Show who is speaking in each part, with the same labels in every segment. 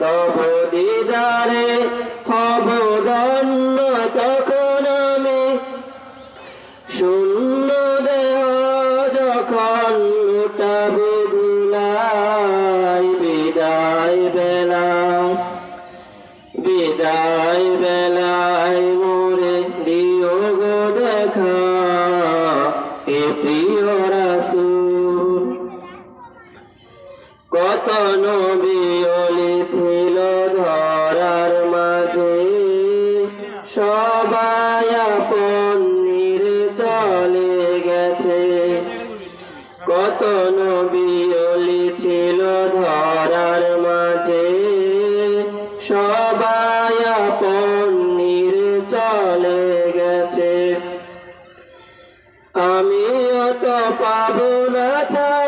Speaker 1: তব দিদারে তখন আমি। শূন্য দেহ যখন লুটাবে ধুলাই, বিদায় বেলা, বিদায় বেলায় মোরে দিও গো দেখা, হে প্রিয় রাসূল। কত নবী মাঝে সবাই চলে গেছে। কত নবী ছিল ধরার মাঝে। সবাই আপন চলে গেছে। আমিও তো পাবো না ছাড়া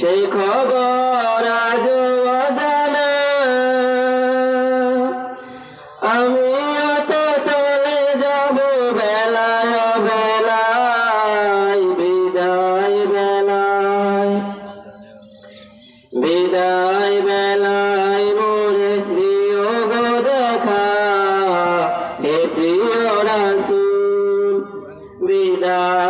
Speaker 1: সেই খবর আজ তো চলে যাব বেলায় বিদায় বেলায়। বিদায় দেখা হে বিদায়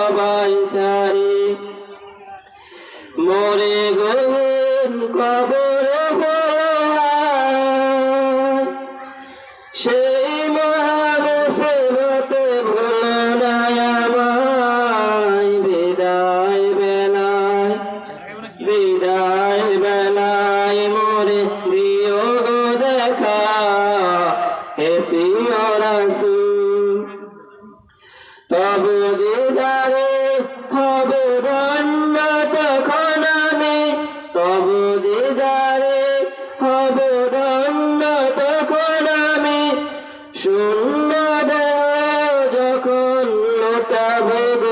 Speaker 1: গহীন কবর। সেই মহামুসিবতে ভুলো না বিদায় বেলায় বিদায় বেলায় মরে দিও দেখা হে প্রিয় রাসূল তব দিদারে হয়ে